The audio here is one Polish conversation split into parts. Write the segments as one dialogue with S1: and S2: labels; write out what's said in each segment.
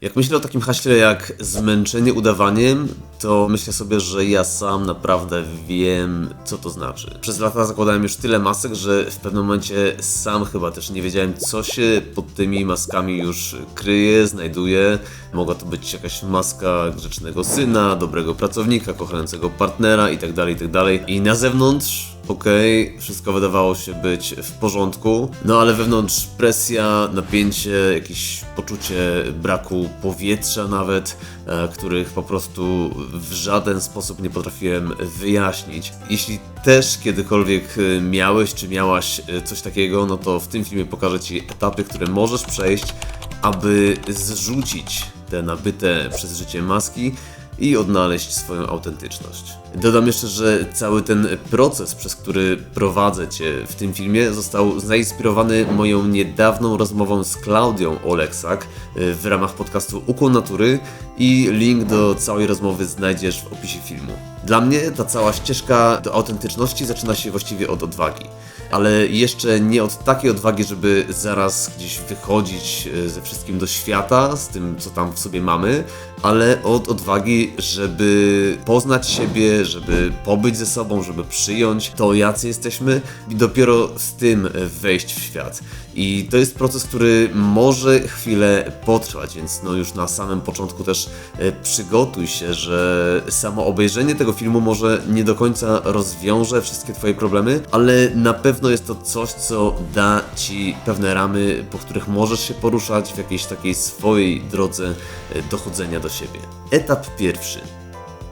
S1: Jak myślę o takim haśle jak zmęczenie udawaniem, to myślę sobie, że ja sam naprawdę wiem, co to znaczy. Przez lata zakładałem już tyle masek, że w pewnym momencie sam chyba też nie wiedziałem, co się pod tymi maskami już kryje, znajduje. Mogła to być jakaś maska grzecznego syna, dobrego pracownika, kochającego partnera itd., itd. I na zewnątrz okej, wszystko wydawało się być w porządku, no ale wewnątrz presja, napięcie, jakieś poczucie braku powietrza nawet, e, których po prostu w żaden sposób nie potrafiłem wyjaśnić. Jeśli też kiedykolwiek e, miałeś czy miałaś e, coś takiego, no to w tym filmie pokażę Ci etapy, które możesz przejść, aby zrzucić te nabyte przez życie maski i odnaleźć swoją autentyczność. Dodam jeszcze, że cały ten proces, przez który prowadzę Cię w tym filmie, został zainspirowany moją niedawną rozmową z Klaudią Oleksak y, w ramach podcastu Ukłon Natury i link do całej rozmowy znajdziesz w opisie filmu. Dla mnie ta cała ścieżka do autentyczności zaczyna się właściwie od odwagi ale jeszcze nie od takiej odwagi, żeby zaraz gdzieś wychodzić e, ze wszystkim do świata, z tym, co tam w sobie mamy, ale od odwagi, żeby poznać siebie, żeby pobyć ze sobą, żeby przyjąć to, jacy jesteśmy i dopiero z tym wejść w świat. I to jest proces, który może chwilę potrwać, więc no już na samym początku też e, przygotuj się, że samo obejrzenie tego filmu może nie do końca rozwiąże wszystkie Twoje problemy, ale na pewno jest to coś, co da Ci pewne ramy, po których możesz się poruszać w jakiejś takiej swojej drodze e, dochodzenia do siebie. Etap pierwszy.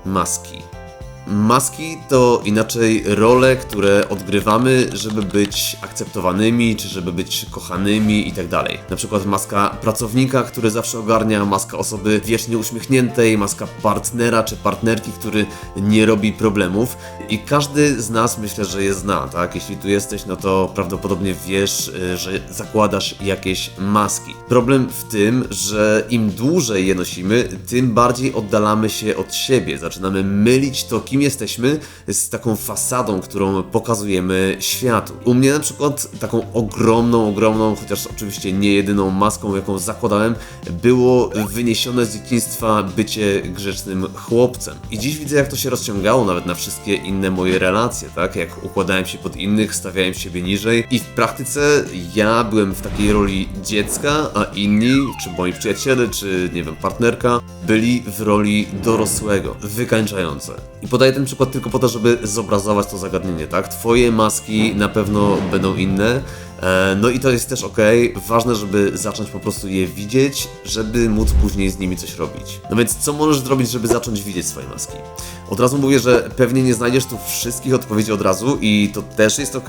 S1: Maski. Maski to inaczej role, które odgrywamy, żeby być akceptowanymi, czy żeby być kochanymi i tak. Na przykład maska pracownika, który zawsze ogarnia, maska osoby wiecznie uśmiechniętej, maska partnera czy partnerki, który nie robi problemów. I każdy z nas myślę, że je zna, tak? Jeśli tu jesteś, no to prawdopodobnie wiesz, y, że zakładasz jakieś maski. Problem w tym, że im dłużej je nosimy, tym bardziej oddalamy się od siebie. Zaczynamy mylić to, kim kim jesteśmy z taką fasadą, którą pokazujemy światu. U mnie na przykład taką ogromną, ogromną, chociaż oczywiście nie jedyną maską, jaką zakładałem, było wyniesione z dzieciństwa bycie grzecznym chłopcem. I dziś widzę, jak to się rozciągało nawet na wszystkie inne moje relacje, tak? Jak układałem się pod innych, stawiałem siebie niżej i w praktyce ja byłem w takiej roli dziecka, a inni, czy moi przyjaciele, czy nie wiem, partnerka, byli w roli dorosłego, wykańczające. I podaję ten przykład tylko po to, żeby zobrazować to zagadnienie, tak? Twoje maski na pewno będą inne, e, no i to jest też ok. Ważne, żeby zacząć po prostu je widzieć, żeby móc później z nimi coś robić. No więc co możesz zrobić, żeby zacząć widzieć swoje maski? Od razu mówię, że pewnie nie znajdziesz tu wszystkich odpowiedzi od razu i to też jest ok.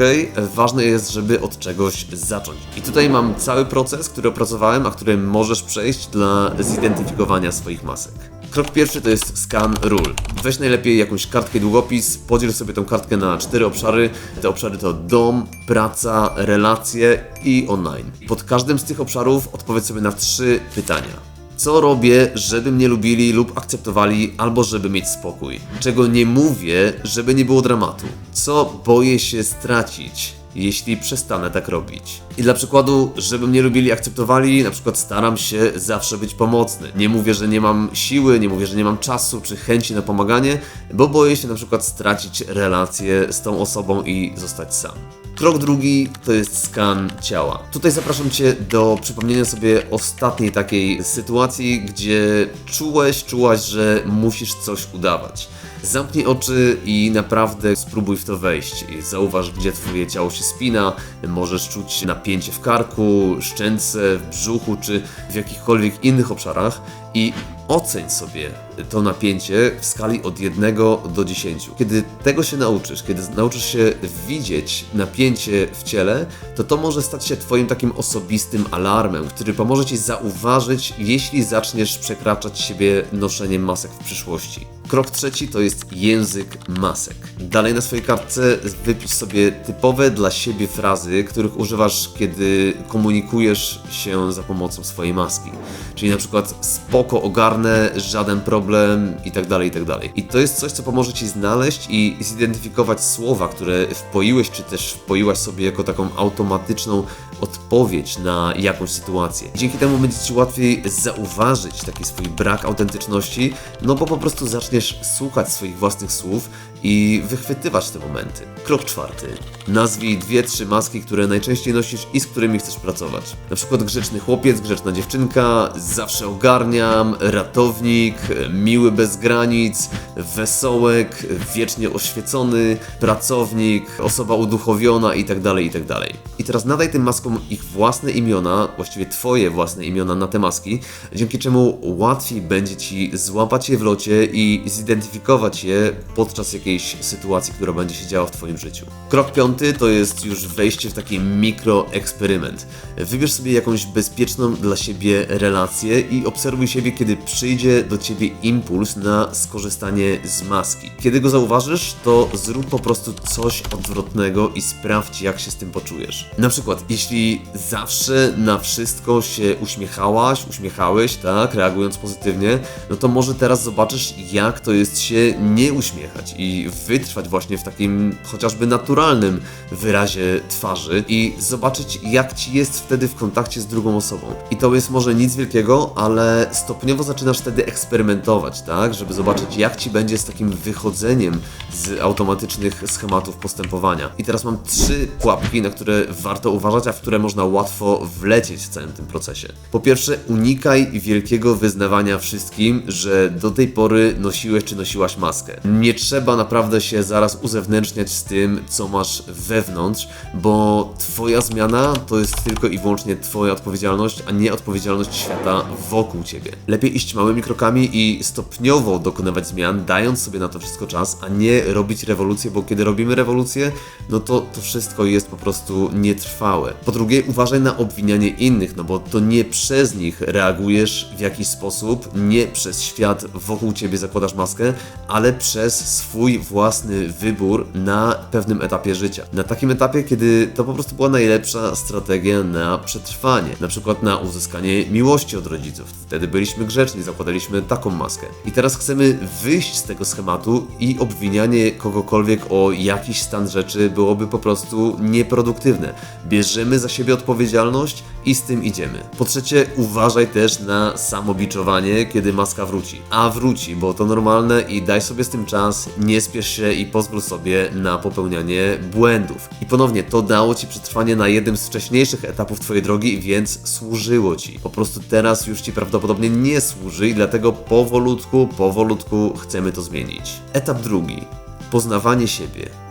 S1: Ważne jest, żeby od czegoś zacząć. I tutaj mam cały proces, który opracowałem, a który możesz przejść dla zidentyfikowania swoich masek. Krok pierwszy to jest scan ról. Weź najlepiej jakąś kartkę długopis, podziel sobie tą kartkę na cztery obszary. Te obszary to dom, praca, relacje i online. Pod każdym z tych obszarów odpowiedz sobie na trzy pytania. Co robię, żeby mnie lubili lub akceptowali, albo żeby mieć spokój? Czego nie mówię, żeby nie było dramatu? Co boję się stracić? Jeśli przestanę tak robić. I dla przykładu, żeby mnie lubili, akceptowali, na przykład staram się zawsze być pomocny. Nie mówię, że nie mam siły, nie mówię, że nie mam czasu czy chęci na pomaganie, bo boję się na przykład stracić relację z tą osobą i zostać sam. Krok drugi to jest skan ciała. Tutaj zapraszam Cię do przypomnienia sobie ostatniej takiej sytuacji, gdzie czułeś, czułaś, że musisz coś udawać. Zamknij oczy i naprawdę spróbuj w to wejść. Zauważ, gdzie Twoje ciało się spina, możesz czuć napięcie w karku, szczęce, w brzuchu czy w jakichkolwiek innych obszarach i oceń sobie to napięcie w skali od 1 do 10. Kiedy tego się nauczysz, kiedy nauczysz się widzieć napięcie w ciele, to to może stać się Twoim takim osobistym alarmem, który pomoże Ci zauważyć, jeśli zaczniesz przekraczać siebie noszeniem masek w przyszłości. Krok trzeci to jest język masek. Dalej na swojej kartce wypisz sobie typowe dla siebie frazy, których używasz, kiedy komunikujesz się za pomocą swojej maski. Czyli na przykład spoko, ogarnę, żaden problem i tak dalej, i tak. I to jest coś, co pomoże Ci znaleźć i zidentyfikować słowa, które wpoiłeś, czy też wpoiłaś sobie jako taką automatyczną odpowiedź na jakąś sytuację. Dzięki temu będzie Ci łatwiej zauważyć taki swój brak autentyczności, no bo po prostu zaczniesz słuchać swoich własnych słów i wychwytywać te momenty. Krok czwarty. Nazwij dwie, trzy maski, które najczęściej nosisz i z którymi chcesz pracować. Na przykład grzeczny chłopiec, grzeczna dziewczynka, zawsze ogarniam, ratownik, miły bez granic, wesołek, wiecznie oświecony, pracownik, osoba uduchowiona itd., itd. I teraz nadaj tym maskom ich własne imiona, właściwie twoje własne imiona na te maski, dzięki czemu łatwiej będzie ci złapać je w locie i zidentyfikować je podczas jakiejś sytuacji, która będzie się działa w twoim życiu. Krok piąty to jest już wejście w taki mikroeksperyment. Wybierz sobie jakąś bezpieczną dla siebie relację i obserwuj siebie, kiedy przyjdzie do ciebie impuls na skorzystanie z maski. Kiedy go zauważysz, to zrób po prostu coś odwrotnego i sprawdź, jak się z tym poczujesz. Na przykład, jeśli zawsze na wszystko się uśmiechałaś, uśmiechałeś, tak, reagując pozytywnie, no to może teraz zobaczysz, jak to jest się nie uśmiechać i wytrwać właśnie w takim chociażby naturalnym wyrazie twarzy i zobaczyć, jak ci jest wtedy w kontakcie z drugą osobą. I to jest może nic wielkiego, ale stopniowo zaczynasz wtedy eksperymentować, tak, żeby zobaczyć, jak ci będzie z takim wychodzeniem z automatycznych schematów postępowania. I teraz mam trzy pułapki, na które warto uważać, a w które można łatwo wlecieć w całym tym procesie. Po pierwsze, unikaj wielkiego wyznawania wszystkim, że do tej pory nosiłeś czy nosiłaś maskę. Nie trzeba naprawdę się zaraz uzewnętrzniać z tym, co masz wewnątrz, bo twoja zmiana to jest tylko i wyłącznie twoja odpowiedzialność, a nie odpowiedzialność świata wokół ciebie. Lepiej iść małymi krokami i stopniowo dokonywać zmian, dając sobie na to wszystko czas, a nie robić rewolucję, bo kiedy robimy rewolucję, no to to wszystko jest po prostu nietrwałe. Po drugie, uważaj na obwinianie innych, no bo to nie przez nich reagujesz w jakiś sposób, nie przez świat wokół ciebie zakładasz maskę, ale przez swój własny wybór na pewnym etapie życia. Na takim etapie, kiedy to po prostu była najlepsza strategia na przetrwanie, na przykład na uzyskanie miłości od rodziców. Wtedy byliśmy grzeczni, zakładaliśmy taką maskę. I teraz chcemy wyjść z tego schematu i obwinianie kogokolwiek o jakiś stan rzeczy byłoby po prostu nieproduktywne. Bierzemy za siebie odpowiedzialność i z tym idziemy. Po trzecie, uważaj też na samobiczowanie, kiedy maska wróci. A wróci, bo to normalne i daj sobie z tym czas, nie spiesz się i pozwól sobie na popełnianie błędów. I ponownie, to dało Ci przetrwanie na jednym z wcześniejszych etapów Twojej drogi, więc służyło Ci. Po prostu teraz już Ci prawdopodobnie nie służy i dlatego powolutku, powolutku chcemy to zmienić. Etap drugi. Poznawanie siebie.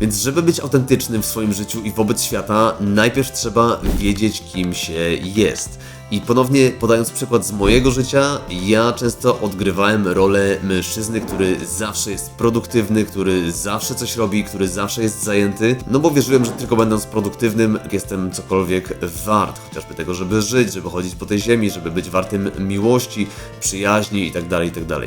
S1: Więc żeby być autentycznym w swoim życiu i wobec świata, najpierw trzeba wiedzieć, kim się jest. I ponownie podając przykład z mojego życia, ja często odgrywałem rolę mężczyzny, który zawsze jest produktywny, który zawsze coś robi, który zawsze jest zajęty, no bo wierzyłem, że tylko będąc produktywnym jestem cokolwiek wart, chociażby tego, żeby żyć, żeby chodzić po tej ziemi, żeby być wartym miłości, przyjaźni itd., itd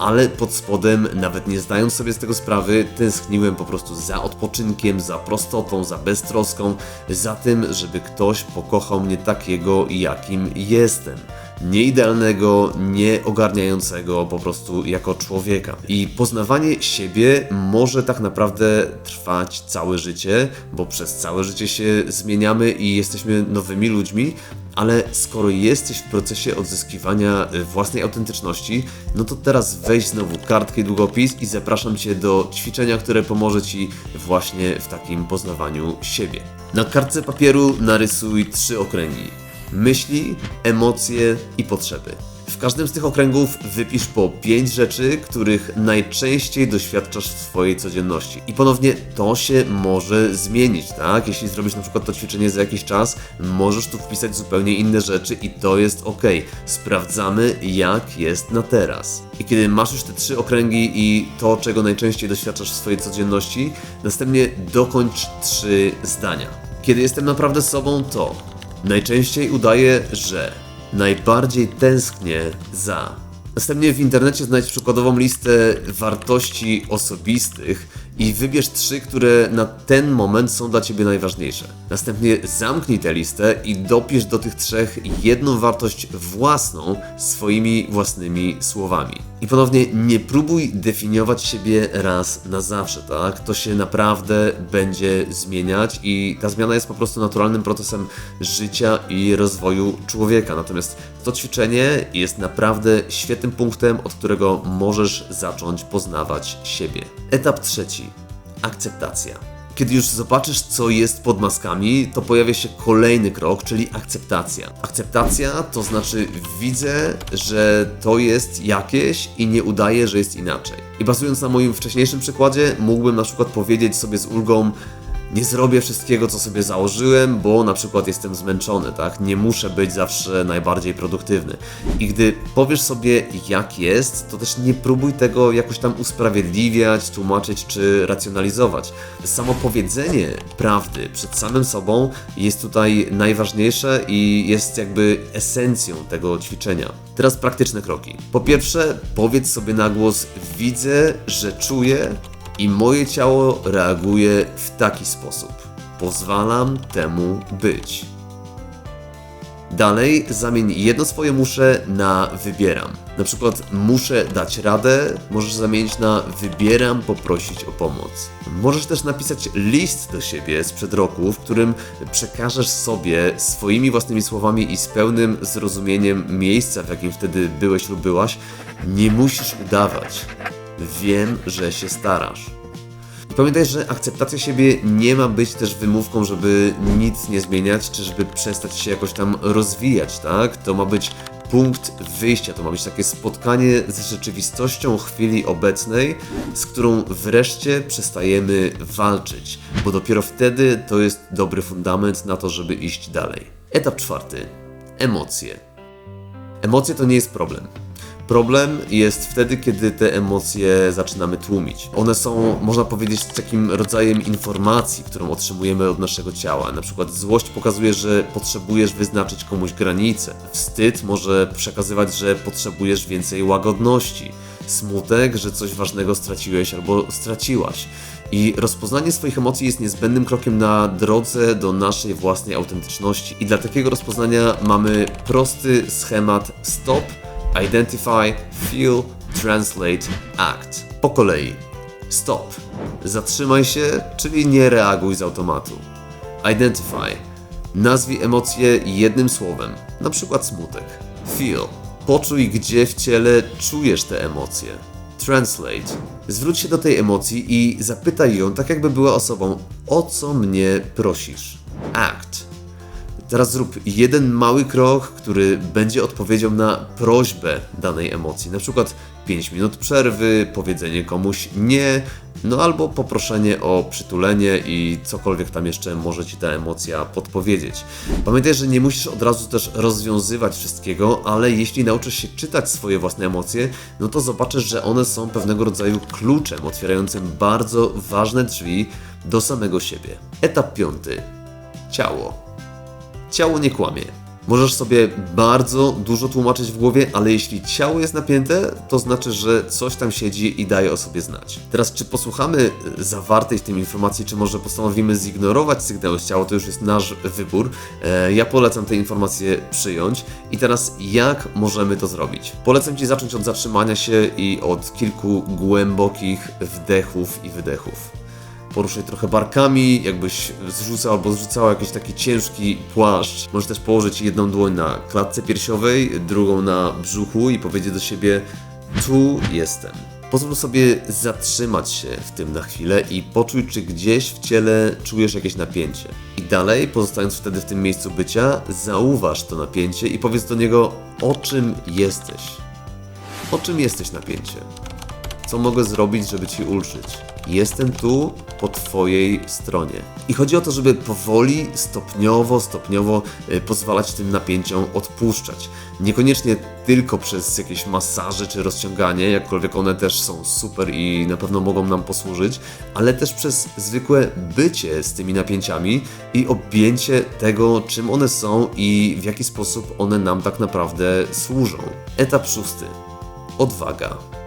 S1: ale pod spodem, nawet nie zdając sobie z tego sprawy, tęskniłem po prostu za odpoczynkiem, za prostotą, za beztroską, za tym, żeby ktoś pokochał mnie takiego, jakim jestem nieidealnego, nieogarniającego po prostu jako człowieka. I poznawanie siebie może tak naprawdę trwać całe życie, bo przez całe życie się zmieniamy i jesteśmy nowymi ludźmi, ale skoro jesteś w procesie odzyskiwania własnej autentyczności, no to teraz weź znowu kartkę i długopis i zapraszam Cię do ćwiczenia, które pomoże Ci właśnie w takim poznawaniu siebie. Na kartce papieru narysuj trzy okręgi myśli, emocje i potrzeby. W każdym z tych okręgów wypisz po 5 rzeczy, których najczęściej doświadczasz w swojej codzienności. I ponownie to się może zmienić, tak? Jeśli zrobisz na przykład to ćwiczenie za jakiś czas, możesz tu wpisać zupełnie inne rzeczy i to jest ok. Sprawdzamy, jak jest na teraz. I kiedy masz już te trzy okręgi i to, czego najczęściej doświadczasz w swojej codzienności, następnie dokończ trzy zdania. Kiedy jestem naprawdę sobą, to Najczęściej udaję, że najbardziej tęsknię za. Następnie w internecie znajdź przykładową listę wartości osobistych i wybierz trzy, które na ten moment są dla Ciebie najważniejsze. Następnie zamknij tę listę i dopisz do tych trzech jedną wartość własną swoimi własnymi słowami. I ponownie nie próbuj definiować siebie raz na zawsze, tak? To się naprawdę będzie zmieniać i ta zmiana jest po prostu naturalnym procesem życia i rozwoju człowieka. Natomiast to ćwiczenie jest naprawdę świetnym punktem, od którego możesz zacząć poznawać siebie. Etap trzeci. Akceptacja. Kiedy już zobaczysz, co jest pod maskami, to pojawia się kolejny krok, czyli akceptacja. Akceptacja to znaczy widzę, że to jest jakieś i nie udaję, że jest inaczej. I bazując na moim wcześniejszym przykładzie, mógłbym na przykład powiedzieć sobie z ulgą, nie zrobię wszystkiego, co sobie założyłem, bo na przykład jestem zmęczony, tak? Nie muszę być zawsze najbardziej produktywny. I gdy powiesz sobie, jak jest, to też nie próbuj tego jakoś tam usprawiedliwiać, tłumaczyć czy racjonalizować. Samo powiedzenie prawdy przed samym sobą jest tutaj najważniejsze i jest jakby esencją tego ćwiczenia. Teraz praktyczne kroki. Po pierwsze, powiedz sobie na głos: Widzę, że czuję, i moje ciało reaguje w taki sposób. Pozwalam temu być. Dalej zamień jedno swoje muszę na wybieram. Na przykład muszę dać radę, możesz zamienić na wybieram poprosić o pomoc. Możesz też napisać list do siebie sprzed roku, w którym przekażesz sobie swoimi własnymi słowami i z pełnym zrozumieniem miejsca, w jakim wtedy byłeś lub byłaś. Nie musisz udawać. Wiem, że się starasz. I pamiętaj, że akceptacja siebie nie ma być też wymówką, żeby nic nie zmieniać, czy żeby przestać się jakoś tam rozwijać, tak? To ma być punkt wyjścia, to ma być takie spotkanie z rzeczywistością chwili obecnej, z którą wreszcie przestajemy walczyć, bo dopiero wtedy to jest dobry fundament na to, żeby iść dalej. Etap czwarty. Emocje. Emocje to nie jest problem. Problem jest wtedy, kiedy te emocje zaczynamy tłumić. One są, można powiedzieć, takim rodzajem informacji, którą otrzymujemy od naszego ciała. Na przykład złość pokazuje, że potrzebujesz wyznaczyć komuś granicę. Wstyd może przekazywać, że potrzebujesz więcej łagodności. Smutek, że coś ważnego straciłeś albo straciłaś. I rozpoznanie swoich emocji jest niezbędnym krokiem na drodze do naszej własnej autentyczności. I dla takiego rozpoznania mamy prosty schemat stop Identify, Feel, Translate, Act. Po kolei. Stop. Zatrzymaj się, czyli nie reaguj z automatu. Identify. Nazwij emocje jednym słowem, na przykład smutek. Feel. Poczuj, gdzie w ciele czujesz te emocje. Translate. Zwróć się do tej emocji i zapytaj ją, tak jakby była osobą, o co mnie prosisz. Act. Teraz zrób jeden mały krok, który będzie odpowiedzią na prośbę danej emocji. Na przykład 5 minut przerwy, powiedzenie komuś nie, no albo poproszenie o przytulenie i cokolwiek tam jeszcze może ci ta emocja podpowiedzieć. Pamiętaj, że nie musisz od razu też rozwiązywać wszystkiego, ale jeśli nauczysz się czytać swoje własne emocje, no to zobaczysz, że one są pewnego rodzaju kluczem otwierającym bardzo ważne drzwi do samego siebie. Etap piąty. Ciało. Ciało nie kłamie. Możesz sobie bardzo dużo tłumaczyć w głowie, ale jeśli ciało jest napięte, to znaczy, że coś tam siedzi i daje o sobie znać. Teraz, czy posłuchamy zawartej w tym informacji, czy może postanowimy zignorować sygnały z ciała, to już jest nasz wybór. E, ja polecam te informacje przyjąć. I teraz, jak możemy to zrobić? Polecam Ci zacząć od zatrzymania się i od kilku głębokich wdechów i wydechów poruszaj trochę barkami, jakbyś zrzucał albo zrzucała jakiś taki ciężki płaszcz. Możesz też położyć jedną dłoń na klatce piersiowej, drugą na brzuchu i powiedzieć do siebie: Tu jestem. Pozwól sobie zatrzymać się w tym na chwilę i poczuj, czy gdzieś w ciele czujesz jakieś napięcie. I dalej, pozostając wtedy w tym miejscu bycia, zauważ to napięcie i powiedz do niego, o czym jesteś. O czym jesteś napięcie? Co mogę zrobić, żeby ci ulżyć? Jestem tu po Twojej stronie. I chodzi o to, żeby powoli, stopniowo, stopniowo y, pozwalać tym napięciom odpuszczać. Niekoniecznie tylko przez jakieś masaże czy rozciąganie, jakkolwiek one też są super i na pewno mogą nam posłużyć, ale też przez zwykłe bycie z tymi napięciami i objęcie tego, czym one są i w jaki sposób one nam tak naprawdę służą. Etap szósty. Odwaga.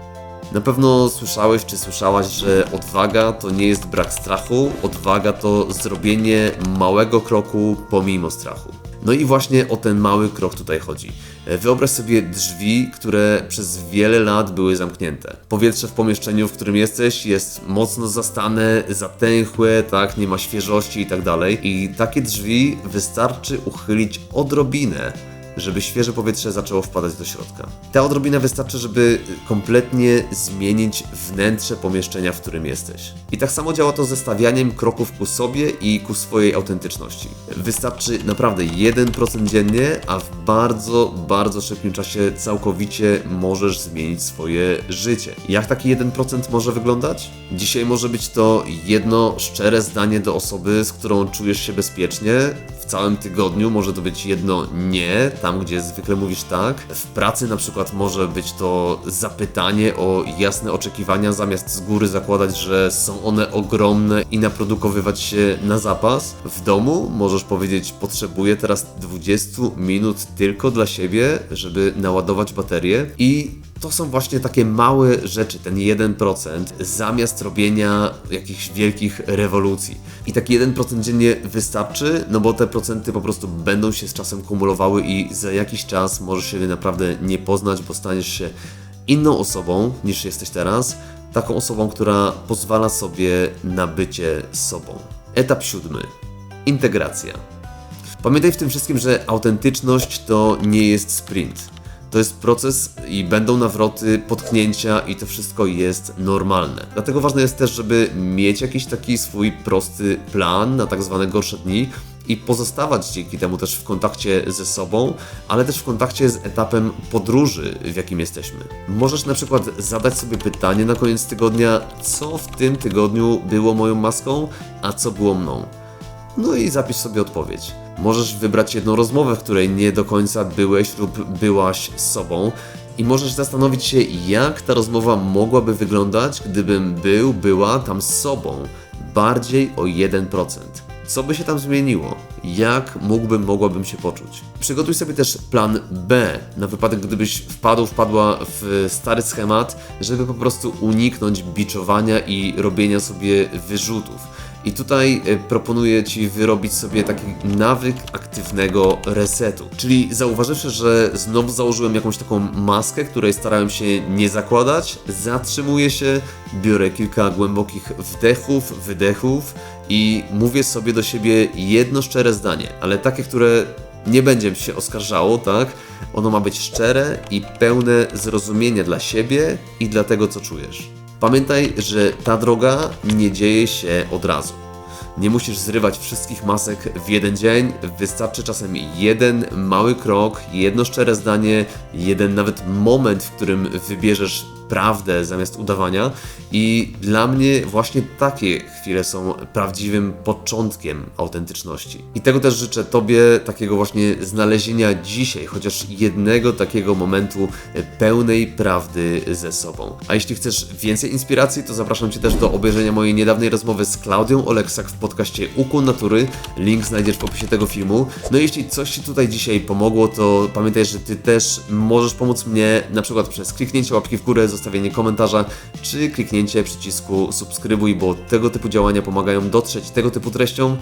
S1: Na pewno słyszałeś czy słyszałaś, że odwaga to nie jest brak strachu, odwaga to zrobienie małego kroku pomimo strachu. No i właśnie o ten mały krok tutaj chodzi. E, Wyobraź sobie drzwi, które przez wiele lat były zamknięte. Powietrze w pomieszczeniu, w którym jesteś, jest mocno zastane, zatęchłe, tak, nie ma świeżości i tak dalej. I takie drzwi wystarczy uchylić odrobinę, żeby świeże powietrze zaczęło wpadać do środka. Ta odrobina wystarczy, żeby kompletnie zmienić wnętrze pomieszczenia, w którym jesteś. I tak samo działa to ze stawianiem kroków ku sobie i ku swojej autentyczności. Wystarczy naprawdę 1% dziennie, a w bardzo, bardzo szybkim czasie całkowicie możesz zmienić swoje życie. Jak taki 1% może wyglądać? Dzisiaj może być to jedno szczere zdanie do osoby, z którą czujesz się bezpiecznie. Całym tygodniu może to być jedno nie, tam gdzie zwykle mówisz tak. W pracy na przykład może być to zapytanie o jasne oczekiwania, zamiast z góry zakładać, że są one ogromne i naprodukowywać się na zapas. W domu możesz powiedzieć: Potrzebuję teraz 20 minut tylko dla siebie, żeby naładować baterię. I to są właśnie takie małe rzeczy, ten 1%, zamiast robienia jakichś wielkich rewolucji. I taki 1% dziennie wystarczy, no bo te procenty po prostu będą się z czasem kumulowały i za jakiś czas możesz się naprawdę nie poznać, bo staniesz się inną osobą niż jesteś teraz, taką osobą, która pozwala sobie na bycie sobą. Etap siódmy. Integracja. Pamiętaj w tym wszystkim, że autentyczność to nie jest sprint. To jest proces i będą nawroty, potknięcia i to wszystko jest normalne. Dlatego ważne jest też, żeby mieć jakiś taki swój prosty plan na tak zwane gorsze dni i pozostawać dzięki temu też w kontakcie ze sobą, ale też w kontakcie z etapem podróży, w jakim jesteśmy. Możesz na przykład zadać sobie pytanie na koniec tygodnia, co w tym tygodniu było moją maską, a co było mną. No i zapisz sobie odpowiedź. Możesz wybrać jedną rozmowę, w której nie do końca byłeś lub byłaś sobą. I możesz zastanowić się, jak ta rozmowa mogłaby wyglądać, gdybym był, była tam sobą. Bardziej o 1%. Co by się tam zmieniło? Jak mógłbym, mogłabym się poczuć? Przygotuj sobie też plan B, na wypadek gdybyś wpadł, wpadła w stary schemat, żeby po prostu uniknąć biczowania i robienia sobie wyrzutów. I tutaj y, proponuję Ci wyrobić sobie taki nawyk aktywnego resetu. Czyli zauważywszy, że znowu założyłem jakąś taką maskę, której starałem się nie zakładać, zatrzymuję się, biorę kilka głębokich wdechów, wydechów i mówię sobie do siebie jedno szczere zdanie, ale takie, które nie będzie się oskarżało, tak? Ono ma być szczere i pełne zrozumienia dla siebie i dla tego, co czujesz. Pamiętaj, że ta droga nie dzieje się od razu. Nie musisz zrywać wszystkich masek w jeden dzień, wystarczy czasem jeden mały krok, jedno szczere zdanie, jeden nawet moment, w którym wybierzesz prawdę zamiast udawania. I dla mnie właśnie takie chwile są prawdziwym początkiem autentyczności. I tego też życzę Tobie, takiego właśnie znalezienia dzisiaj, chociaż jednego takiego momentu pełnej prawdy ze sobą. A jeśli chcesz więcej inspiracji, to zapraszam Cię też do obejrzenia mojej niedawnej rozmowy z Klaudią Oleksak w podcaście Ukłon Natury. Link znajdziesz w opisie tego filmu. No i jeśli coś Ci tutaj dzisiaj pomogło, to pamiętaj, że Ty też możesz pomóc mnie na przykład przez kliknięcie łapki w górę, zostawienie komentarza, czy kliknięcie przycisku subskrybuj, bo tego typu działania pomagają dotrzeć tego typu treścią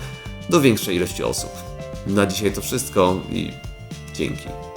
S1: do większej ilości osób. Na dzisiaj to wszystko i dzięki.